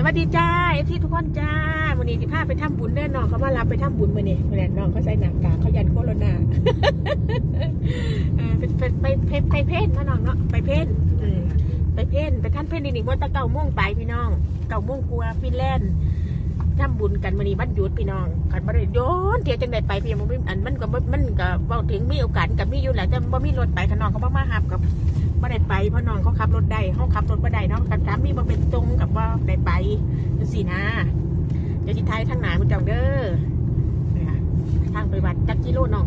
สวัสดีจ้าเอฟทีทุกคนจ้าวันนี้ที่พาไปทำบุญเด้อน้องเขามารับไปทำบุญมาเนี่ยแม่น้องเขาใส่หน้ากากเขายันโคโรนาไปไปไปไปเพ่นมาน้องเนาะไปเพ่นไปเพ่นไปท่านเพ่นนี่นี่ว่าตะเก่าม่วงไปพี่น้อง เก่าม่วงกลัวฟินแลนด์ทำบุญกันวันนี้วันหยุดพี่น้องกันบ่ได้โยนเที่ยวจังไดไปพี่มันอันมันก็บ่มันก็เว้าถึงมีโอกาสกับมีอยู่แหละแต่บ่มีรถไปขนองเขาบ่มาหับกับ บ่ได้ไปเพราะน้องเขาขับรถได้เขาขับรถบ่ได้เนาะกันถามมีบ่เป็นตรงกับว่าได้ไปจังซี่นะเดี๋ยวสิท้ายทางหนาคุณเจ้าเด้อเนี่ยทางไปวัดจักกิโลน้อง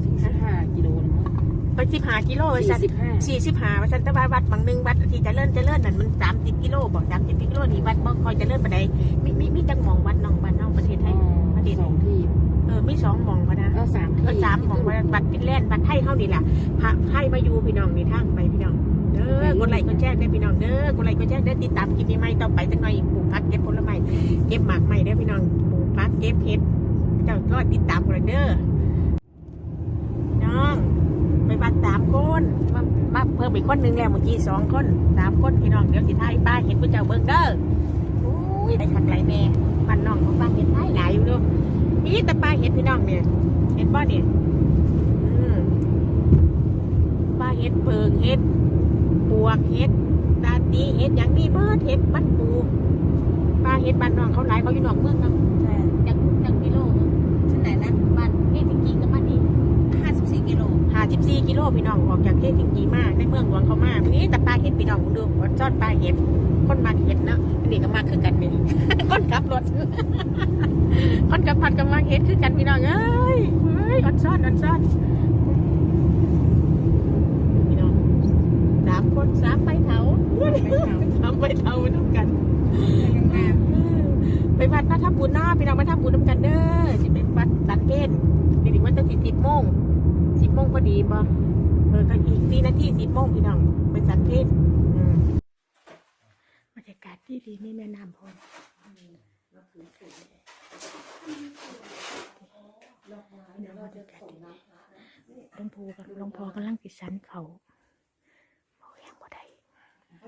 สี่สิบห้ากิโลนะไป15กิโลว่าสี่ซั่นสิบห้า45ว่าซั่นแต่ว่าวัดบางหนึงวัดที่เจริญเจริญนั่นมัน30กิโลบ่30กิโลนี่วัดบ่ค่อยเจริญปานใดมีมีมีจังหม่องวัดน้องบ้านเฮาประเทศไทยประเทศสองที่เออมีสองหม่องพะนะ ก็สามที่ก็สามของบัตรฟินแลนด์บัตรไทยเท่านี้แหละพระไทยมาอยู่พี่น้องในทางไปพี่น้องเด้อกดไลค์กดแชร์ได้อพี่น้องเด้อกดไลค์กดแชร์ได้อติดตามกินนี้ไม่ต่อไปจังหน่อยปลูกผักเก็บผลไม้เก็บหมากใหม่ได้อพี่น้องปลูกผักเก็บเห็ดเจ้ารอดติดตามกันเด้อน้องไปบัตรสามคนมามาเพิ่มอีกคนหนึงแล้วเมื่อกี้สองคนสามคนพี่น้องเดี๋ยวสิท้ายป้าเห็นผู้เจ้าเบิ่งเด้ออุ้ยได้ขักไหลแม่บ้านน้องของป้าเห็นได้หลายอยู่เด้อนี่แต่ป้าเห็นพี่น้องเนี่ย เห็นบ่เนี่ยอืมปลาเห็ดเพิงเห็ดปวกเห็ดตาตีเห็ดอย่างนี้เบิดเห็ดบ้านปูปลาเห็ดบ้านน้องเขาหลายเขาอยู่นอกเมืองเนาะใช่จากจากกิโลที่ไหนนะบ้านเฮสิงกีกับบ้านนี้54กิโลหาสิบสี่กิโลพี่น้องออกจากเฮสิงกีมาในเมืองหลวงเขามานี่แต่ปลาเห็ดพี่น้องดูวันซ่อนปลาเห็ดคนมาเห็ดเนาะอันนี้ก็มาคือกันนี่คนขับรถคนกับผัดกับมาเห็ดคือกันพี่น้องเอ้ยเฮ้ยอันซ่อนอันซ่อนพี่น้องสามคนสามใบเถาสามใบเถามาทำกันไปวัดมาทำบุญเนาะพี่น้องมาทำบุญทำกันเด้อสิเป็นวัดสันเพนเดี๋ยวนี้วันจะสิสิบโมงสิบ โมงพอดีบ่เออก็อีกสี่นาทีสิบโมงพี่น้องไปสันเพนอืมบรรยากาศดีดีๆมีแม่น้ำพร้อมเดี๋ยวบรรยากาศดีหลวงปู่กับหลวงพ่อกำลังติสันเขาเบาแห้งบ่ได้ให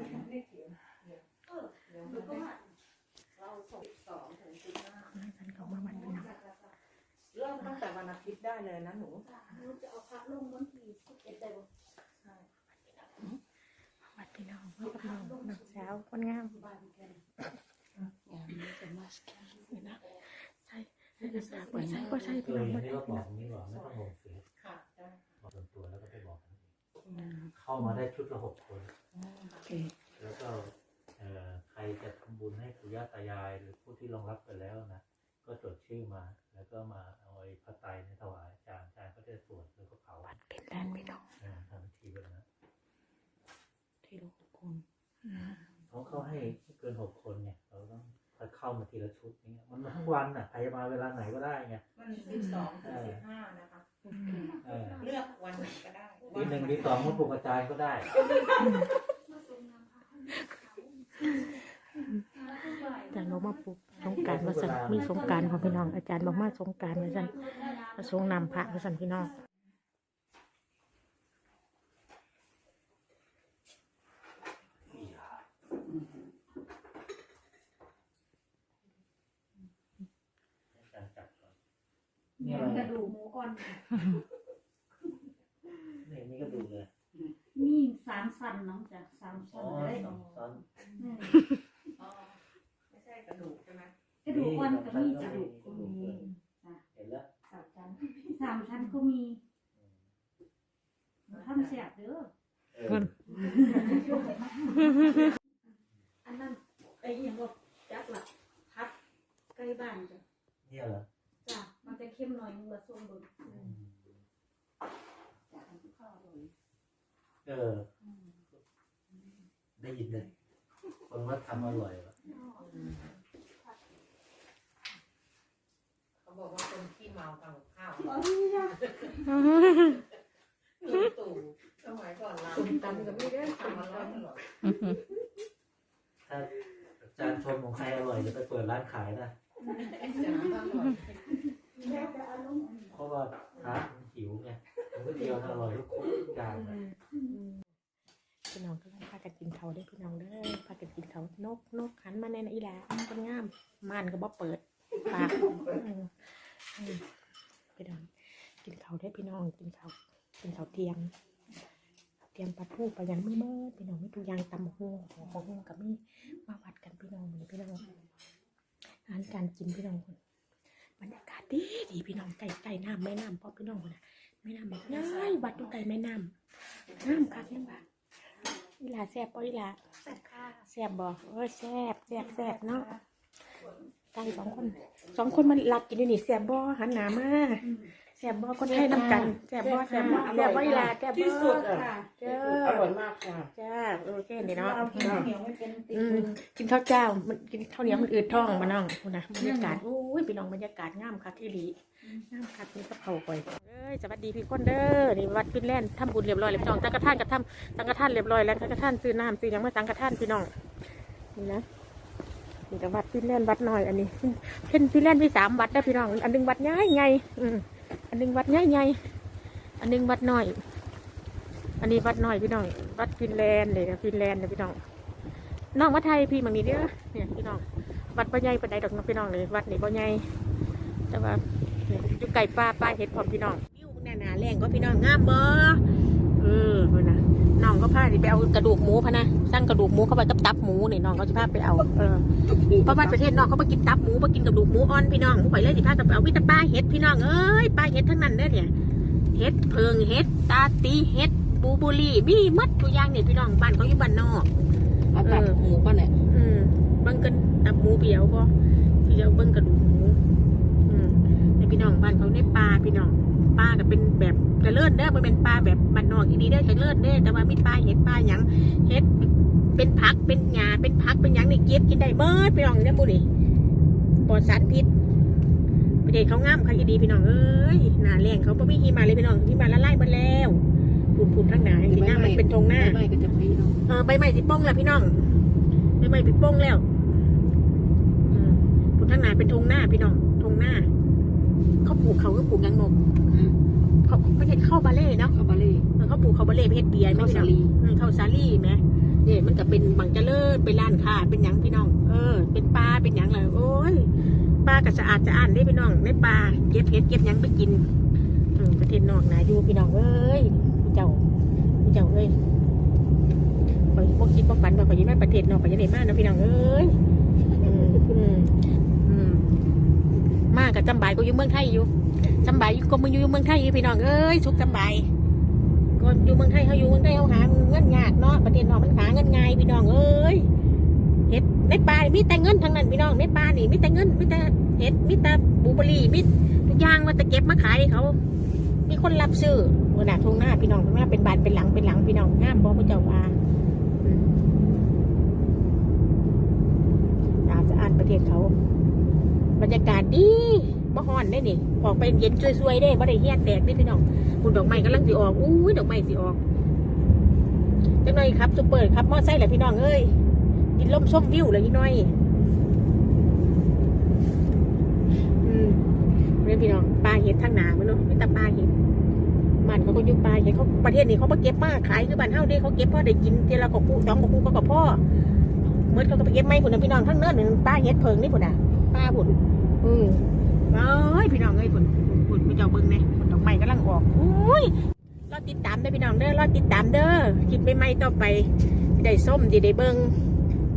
้สันเขามาวันพี่น้องเริ่มตั้งแต่วันอาทิตย์ได้เลยนะหนู วัดพี่น้องเพื่อนกับน้องน้องสาวคนงามนี่นะใช่ใช่ใช่ใช่ก็ใช่เคพี่น้องยบ่นี่ได้ก็พี่บอน้อกงนี่บอกไม่ต้องลงเฟซค่ะบอกส่วนตัวแล้วก็ไปบอกกันเข้ามาได้ชุดละหกคนโอเคแล้วก็เอ่อใครจะทำบุญให้ปู่ย่าตายายหรือผู้ที่รองรับไปแล้วนะก็จดชื่อมา แล้วก็มาเอาไอ้พระไตรในยถวายอาจารย์อาจารย์ก็จะสวดแล้วก็เผา วัดเป็นแลนด์พี่น้อง เออทำพิธีแบบนั้น ที่ลูกคน เพราะเขา ให้ไม่เกินหกคนไงเราต้องค่อยเข้ามาทีละชุดอย่างเงี้ยมันมาทั้งวันน่ะใครจะมาเวลาไหนก็ได้ไงมัน12ถึง15นะคะเออเลือกวันไหนก็ได้ทีหนึ่งทีสองมาปลุกอาจารย์ก็ได้อาจารย์บอกมาปลุกสงกรารมาสั่นมีสงกรารของพี่น้องอาจารย์บอกมาสงกรารมาสั่นมาสงนำพระมาสั่นพี่น้อง อาจารย์จับก่อน เนี่ยกระดูกหมูอ่อนนี่นี่ก็ดูเลยมีสามสันน้องจ้ะสามอ๋สัอนเลยซ้อนอืมอ๋อไม่ใช่กระดูกใช่ไหมกระดูกอ่อนก็มีกระดูกก็มีเห็นแล้วสามชั้นสามชั้นก็มีทำเสียบเด้อเอออันนั้นไอ้อยังบอกจักหลักพัดใกล้บ้านจ้ะเนี่ยเหรอจ้ะมันจะ เข้มหน่อยมึงละส้มเบิ่งอืมจ้ะข้าวอร่อยเออ ได้ยินเลยคนว่าทำอร่อยเหรอเขาบอกว่าคนที่เมาทำกับข้าวอ๋อนี่จ้ะลุงตู่สมัยก่อนเราส้มตำกับไม่ได้ทำอร่อยอร่อยถ้าอาจารย์ชมของใครอร่อยจะไปเปิดร้านขายนะจะอร่อยแล้วแต่อารมณ์ เพราะว่าพระหิวไงมันก็เดียวอร่อยทุกคนทุกางเลยพี่น้องก็พากันกินเขาได้พี่น้องเด้อพากันกินเขานกนกหันมาแน่นอีหลามันเป็นงามม่านก็บ่เปิดปากพี่น้องกินเขาได้พี่น้องกินเขากินเขาเทียงเตรียมปลาทูปลายังไม่เมื่อพี่น้องไม่ทุกอย่างตำหูของของหูกับมีมาวัดกันพี่น้องมื้อนพี่น้องอาหารการกินพี่น้องคน บรรยากาศดีดีพี่น้องไก่ไก่น้ำแม่น้ำเพราะพี่น้องคนน่ะแม่น้ำแบบง่ายวัดอยู่ไก่แม่น้ำน้ำคักยังบ่าอีหลาแซ่บป่อีหลาแซ่บค่ะแซ่บบ่เออแซ่บแซ่บแซ่บเนาะไก่สองคนสองคนมันหลับกินอยู่นี่แซ่บบ่หันหน้ามาแซ่บบ่คนไทยน้ำกันแซ่บบ่แซ่บบ่แซ่บบ่อีหลาแซ่บบ่ที่สุดอะเจ้าอร่อยมากค่ะจ้าโอเคนี่เนาะเรากินเหนียวไม่เป็นติดอืมมือกินข้าวเจ้ามันกินข้าวเหนียวมันอืดท้องมาน้องคุณนะบรรยากาศโอ้ ยพี่น้องบรรยากาศงามคักอีหลีงามคักนี่ก็เผาก่อยเอ้ยสวัสดีพี่คนเด้อนี่วัดฟินแลนด์ทำบุญเรียบร้อยแล้วพี่น้องสังฆทานกับทำสังฆทานเรียบร้อยแล้วสังฆทานซื้อน้ำซื้อหยังมาสังฆทานพี่น้องนี่นะนี่ก็วัดฟินแลนด์วัดน้อยอันนี้เช่นฟินแลนด์มีสามวัดนะพี่น้อง อันหนึงวัดใหญ่ใหญ่อืมอันหนึงวัดใหญ่ใหญ่อันหนึงวัดน้อย อันนี้วัดน้อยพี่น้อง วัดฟินแลนด์เลยนะฟินแลนด์นะพี่น้องน้องวัดไทยพี่มังนี้เด้อเนี่ยพี่น้อง วัดบ่ใหญ่ปานใดดอกเนาะพี่น้องเลยวัดนี่บ่ใหญ่แต่ว่าเนี่ยอยู่ไก่ป่าป่าเห็ดพร้อมพี่น้องวิวแน่นาแรงก็พี่น้องงามบ่เออเพิ่นน่ะน้องก็พาสิไปเอากระดูกหมูพะนะสั่งกระดูกหมูเข้าไปกับตับหมูนี่น้องเขาสิพาไปเอาเออเพราะว่าประเทศน้องเขาบ่กินตับหมูบ่กินกระดูกหมูอ่อนพี่น้องผู้ข่อยเลยสิพากันไปเอาวิตาปลาเห็ดพี่น้องเอ้ยปลาเห็ดทั้งนั้นเด้อเนี่ยเห็ดเพิงเห็ดตาตีเห็ดบูบุรีมีหมดทุกอย่างเนี่ยพี่น้องบ้านเขาอยู่บ้านนอกเอาตับหมูป่ะเนี่ยอืมเบิ่งกัน ตับหมูเปียวบ่พี่จะเอาเบิ่งกระดูกหมูอืมในพี่น้องบ้านเขาในป่าพี่น้องป่าก็เป็นแบบเจริญเด้อมันเป็นป่าแบบบ้านนอกอีดีเด้อเจริญเด้อแต่ว่ามีป่าเห็ดป่าหยังเห็ดเป็นผักเป็นหญ้าเป็นผักเป็นหยังนี่เก็บกินได้เบิดพี่น้องเนี่ยบุนี่ปลอดสารพิษประเด็เขางามเขาอีดีพี่น้องเอ้ยหนาแรงเขาบ่มีหิมะเลยพี่น้องหิมะละลายหมดแล้วปุ่มๆทั้งหนาที่หน้ามันเป็นทงหน้าไม่ก็จะพีเนาะเออใบไม้สิป้องแล้วพี่น้องใบไม้ปิดป้องแล้วอืมผุน ทางหนาเป็นธงหน้าพี่น้องธงหน้า เขาปลูกเขาก็ปลูกยังนกเขาเขาเห็นเข้าบาเล่เนาะข้าวบาเล่เออเขาปลูกเขาบาเล่ไปเฮ็ดเบียร์ไหมข้าวพี่สาน้องลีอืมเข้าสาลี่ไหมเนี่ยมันก็เป็นบางเจริญเป็นร้านค้าเป็นหยังพี่น้อง เออ เป็นปลาเป็นหยังเลยโอ้ยปลาก็สะอาดสะอาดได้พี่น้องในปลาเก็บเห็ดเก็บหยังไปกินอืมประเทศนอกนาอยู่พี่น้องเอ้ยเจ้าเจ้าเอ้ยข่อยบ่คิดบ่ฝันว่าข่อยอยินมาประเทศนอกข่อยจะได้มาเนาะพี่น้องเอ้ยอื มากกับจำบายก็อยู่เมืองไทยอยู่จำบายอยู่ก็มึงอยู่เมืองไทยพี่น้องเอ้ยสุขจำบายก็อยู่เมืองไทยเขาอยู่เมืองไทยเขาหาเงินยากเนาะประเทศนอกมันหาเงินง่ายพี่น้องเอ้ยเฮ็ดในป่ามีแต่เงินทั้งนั้นพี่น้องในป่านี่มีแต่เงินมีแต่เฮ็ดมีแต่บลูเบอรี่มีทุกอย่างมาแต่เก็บมาขายเขา มีคนรับซื้อโอ้หน้าทงหน้าพี่น้องทงหน้าเป็นบานเป็นหลังเป็นหลังพี่น้องงามบ่พระเจ้าว่าอาดสะอาดประเทศเขา บรรยากาศดีบ่ฮ้อนได้นี่ออกไปเย็นช่วยๆได้บ่ได้เฮี้ยนแตกได้พี่น้องคุณดอกไม้กำลังสิออกอุ้ยดอกไม้สิออกจังหน่อยครับซุปเปอร์ครับมอไซค์แหละพี่น้องเอ้ยกินลมส้มวิวเลยพี่น้อยอืมเรื่องพี่น้องปลาเห็ดทางหนามันเนาะไม่แต่ปลาเห็ดมันเขาก็อยู่ปลาเห็ดเขาประเทศนี้เขาเก็บมากขายคือบ้านเฮาเด้เขาเก็บพ่อได้กินเทละกบคู่สองกบคู่ก็กับพ่อเมื่อเขาก็ไปเก็บไม้ผุนนะพี่น้องทั้งเนื้อหนึ่งป้าเฮ็ดเพิงนี่ผุนอะป้าผุน อืมเอ้ยพี่น้องเอ้ยฝนฝนพี่เจ้าเบิ้งเนี่ยฝนดอกไม้กำลังออกอุ้ยรอติดตามเด้อพี่น้องเด้อรอติดตามเด้อคลิปใหม่ๆต่อไปได้ส้มดีได้เบิ้ง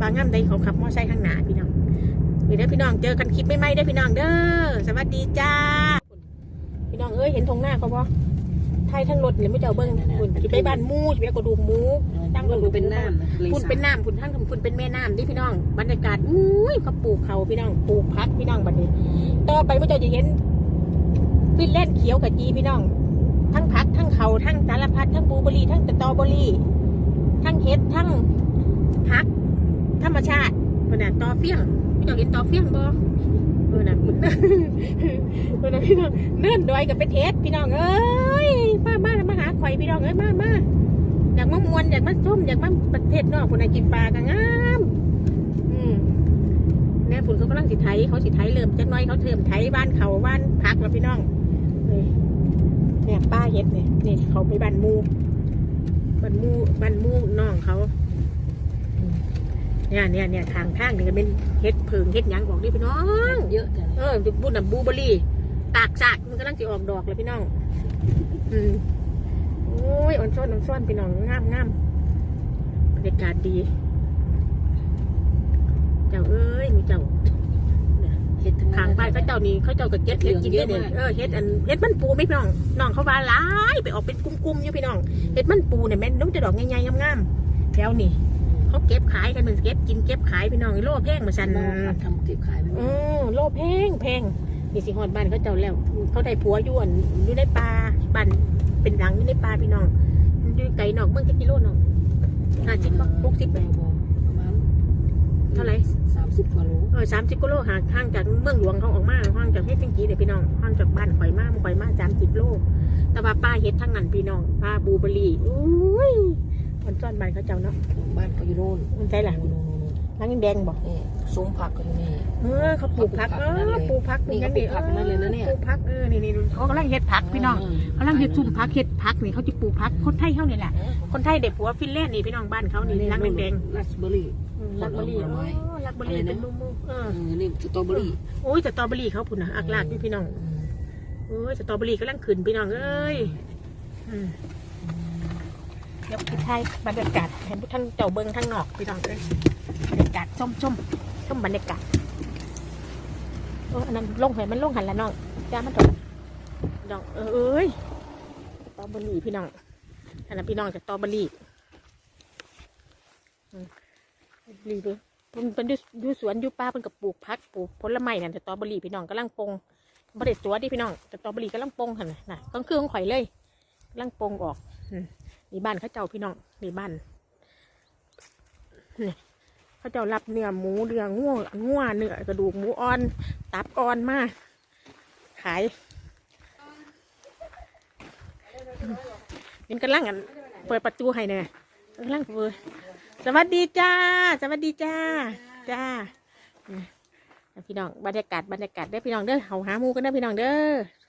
บางงามใดเขาขับมอไซค์ข้างหน้าพี่น้องมีเด้อพี่น้องเจอกันคลิปใหม่ๆเด้อพี่น้องเด้อสวัสดีจ้า พี่น้องเอ้ยเห็นทงหน้าเขาปะ ไทยทั้งรถเลยไม่เจ้าเบิ้งผุนจะไปบ้านหมูจะไปกระดูกหมูตั้งกระดูกเป็นน้ำคุณเป็นน้ำคุณทั้งคุณเป็นแม่น้ำนี่พี่น้อง บรรยากาศอุ้ยเขาปลูกเขาพี่น้องปลูกพักพี่น้องบัดนี้ ต่อไปไม่เจ้าจะเห็นฟินแลนด์เขียวกับจีพี่น้อง ทั้งพักทั้งเขาทั้งสารพัดทั้งบลูเบอร์รี่ทั้งสตรอเบอร์รี่ ทั้งเห็ดทั้งพักธรรมชาติเพื่อนน่ะตอเฟี้ยงพี่เจ้าเห็นตอเฟี้ยงบ่ เออน่ะมันเออน่ะพี่น้องเนื่อนดอยกับเป็นเห็ดพี่น้องเอ้ยมามามาหาข่อยพี่น้องเอ้ยมามาอยากมามวนอยากมาส้มอยากมาประเทศนอกคนไหนกินปลาก็งามอืมแน่ผุนเขากำลังสิไทยเขาสิไทยเริ่มจักน้อยเขาเทิมไทยบ้านเขาบ้านพักแล้วพี่น้องเนี่ยป้าเฮ็ดเนี่ยนี่เขาไปบ้านมูบ้านมูบ้านมูน้องเขาเนี่ยเนี่ยเนี่ยทางทางนี่ก็เป็นเฮ็ดเพิงเฮ็ดยังบอกดิพี่น้อง เยอะจังเออบุญน่ะบูเบอรี่ ตากสากมันกำลังจะออกดอกเลยพี่น้อง อืมโอ้ยอ่อนซ้อนอ่อนซ้อนพี่น้องงามงามบรรยากาศดี เจ้าเอ้ยหมูเจ้าเห็ดทั้งทางบ้านเขาเจ้านี่เขาเจ้าก็เก็บเฮ็ดกินได้เลยเออเฮ็ดอันเฮ็ดมันปูไหม่พี่น้องน้องเขาว่าหลายไปออกเป็นกุ้มๆอยู่พี่น้องเฮ็ดมันปูเนี่ยแม่นน้องจะดอกใหญ่ๆงามๆแถวนี่ เขาเก็บขายกันเหมือนเก็บกินเก็บขายพี่น้องโลแพงมาสันน้องทำเก็บขายไปโอ้โลแพงแพงนี่สิฮอดบ้านเขาเจ้าแล้ว เขาได้ผัวอยวนอยู่ในป่าบ้านเป็นหลังอยู่ในป่าพี่น้องอยู่ไกลนอกเมืองจะกิโลน้องห้าสิบหกสิบแบประมาณเท่าไหร่สามสิบกว่าโลเออสามสิบกิโลห่างห่างจากเมืองหลวงเขาออกมาห่างจากเฮ็ดจังกี้เด้อพี่น้องห่างจากบ้านข่อยมาข่อยมาสามสิบโลแต่ว่าป้าเฮ็ดทั้งนั้นพี่น้องป้าบลูเบอร์รี่อุ้ย มันซ่อนบ้านเขาเจ้าเนาะบ้านเขาอยู่โน่นมันใช่หลังโน่นโน่นหลังแดงๆบอกนี่ซุ้มผักก็อยู่นี่เออเขาปลูกผักเออปลูกผักนี่เขาปลูกผักนั่นเลยนะเนี่ยปลูกผักเออนี่นี่เขากำลังเฮ็ดผักพี่น้องกำลังเฮ็ดซุ่มผักเฮ็ดผักนี่เขาจะปลูกผักคนไทยเขานี่แหละคนไทยเด็กผัวฟินแลนด์นี่พี่น้องบ้านเขานี่หลังแดงราสเบอร์รี่ๆอืมลักเบอร์รี่ผลไม้โอ้ลักเบอร์รี่อะไรนะเป็นนุ่มๆเออเออนี่สตรอเบอร์รี่โอ้ยสตรอเบอร์รี่เขาพุ่นนะอักลากพี่พี่น้องโอ้ยสตรอเบอร์รี่กำลังขึ้นพี่น้องเอ้ยอืม เดี๋ยวพี่ไทยบรรยากาศเห็นผู้ท่านเจ้าเบิงทางนอกพี่น้องเอ้ยบรรยากาศส้มส้มส้มบรรยากาศโอ้อันนั้นลงเห็นมันลงหันละน้องจ้ามันตกน้องเอ้ยตอเบอร์รี่พี่น้องอันนั้นพี่น้องจากสตอเบอร์รี่รีเลยมันเป็นอยู่อยู่สวนอยู่ป่าเป็นกับปลูกพักปลูกผลไม้นั่นสตรอเบอรี่พี่น้องกำลังปงบริตัวดิพี่น้องสตรอเบอรี่กำลังปงหันน่ะน่ะต้องคือของข่อยเลยกำลังปงออกอื นี่บ้านเขาเจ้าพี่น้องนี่บ้านนี่เขาเจ้ารับเนื้อหมูเนื้อง่วง่วเนื้อกระดูกหมูอ่อน ตับอ่อนมาขายเป็นกำลังอันเปิดประตูให้เนี่ยกำลังเปิดสวัสดีจ้า สวัสดีจ้า จ้าพี่น้องบรรยากาศบรรยากาศได้อพี่น้องเด้อเฮาหาหมูกันเด้อพี่น้องเด้อ